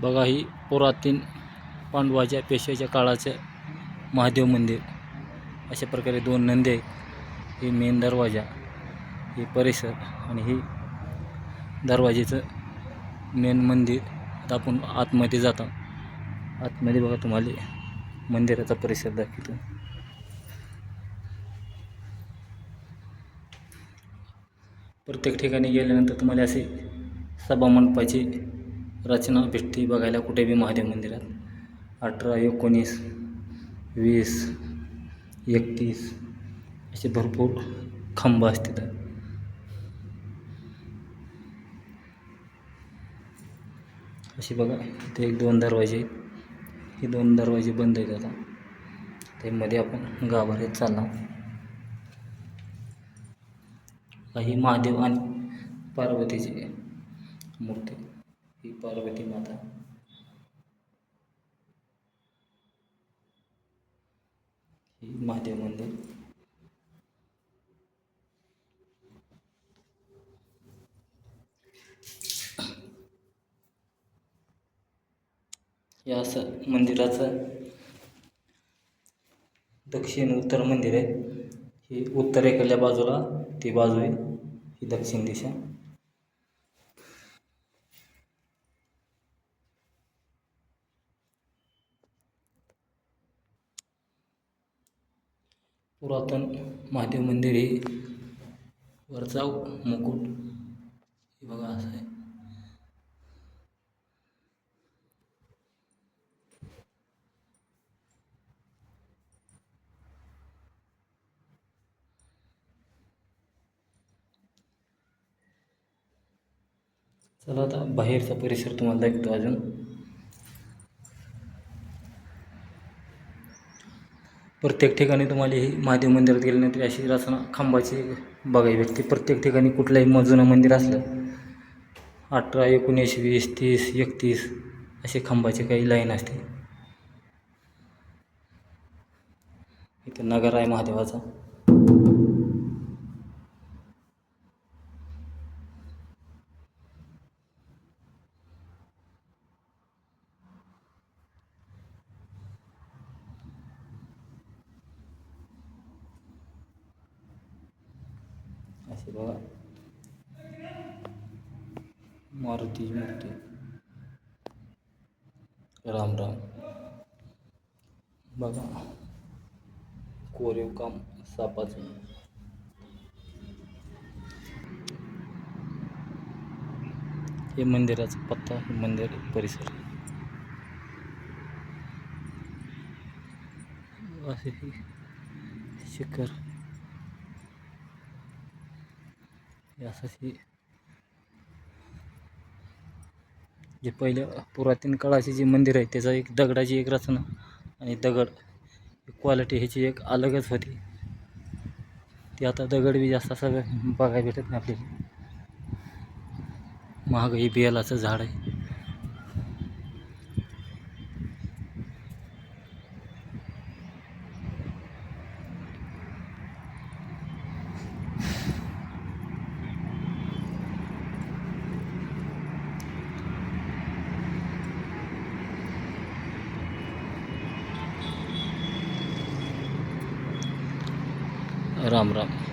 बघा ही पुरातन पांडवाच्या पेशव्याच्या काळाचं महादेव मंदिर. अशा प्रकारे दोन नंदे आहेत. ही मेन दरवाजा ही परिसर आणि ही दरवाजेचं मेन मंदिर. आता आपण आतमध्ये जातो. आतमध्ये बघा तुम्हाला मंदिराचा परिसर दाखवतो. प्रत्येक ठिकाणी गेल्यानंतर तुम्हाला असे सभामंडपाची रचना भेटते बघायला कुठे बी महादेव मंदिरात. अठरा एकोणीस वीस एकतीस असे भरपूर खांब असतात असे बघा इथे एक दोन दरवाजे आहेत. हे दोन दरवाजे बंद आहेत आता. त्यामध्ये आपण गाभाऱ्यात चालला काही महादेव आणि पार्वतीची मूर्ती. ही पार्वती माता. ही महादेव मंदिर. या असं मंदिराचं दक्षिण उत्तर मंदिर आहे. ही उत्तरेकडल्या बाजूला ती बाजू आहे. ही दक्षिण दिशा. पुरातन महादेव मंदिर हे वरचा मुकुट हे बघा असं आहे. चला आता बाहेरचा परिसर तुम्हाला दाखवतो अजून. प्रत्येक ठिकाणी तुम्हाला ही महादेव मंदिरात गेल्यानंतर अशी रचना खांबाची बघायला भेटते प्रत्येक ठिकाणी कुठलंही म जुनं मंदिर असलं अठरा एकोणीस वीस तीस एकतीस असे खांबाचे काही लाईन असते. इथं नगर आहे महादेवाचा. असे बघा मारुतीची मूर्ती. राम राम. बघा. कोरीव काम सापाचं. हे मंदिराचा पत्ता हे मंदिर परिसर. असे शिखर हे असं जे पहिलं पुरातन काळाचे जे मंदिर आहे त्याचा एक दगडाची एक रचना आणि दगड क्वालिटी ह्याची एक अलगच होती. ती आता दगड बी जास्त असं बघायला भेटत नाही आपल्याला. महाग हे बेलाचं झाड आहे. राम राम.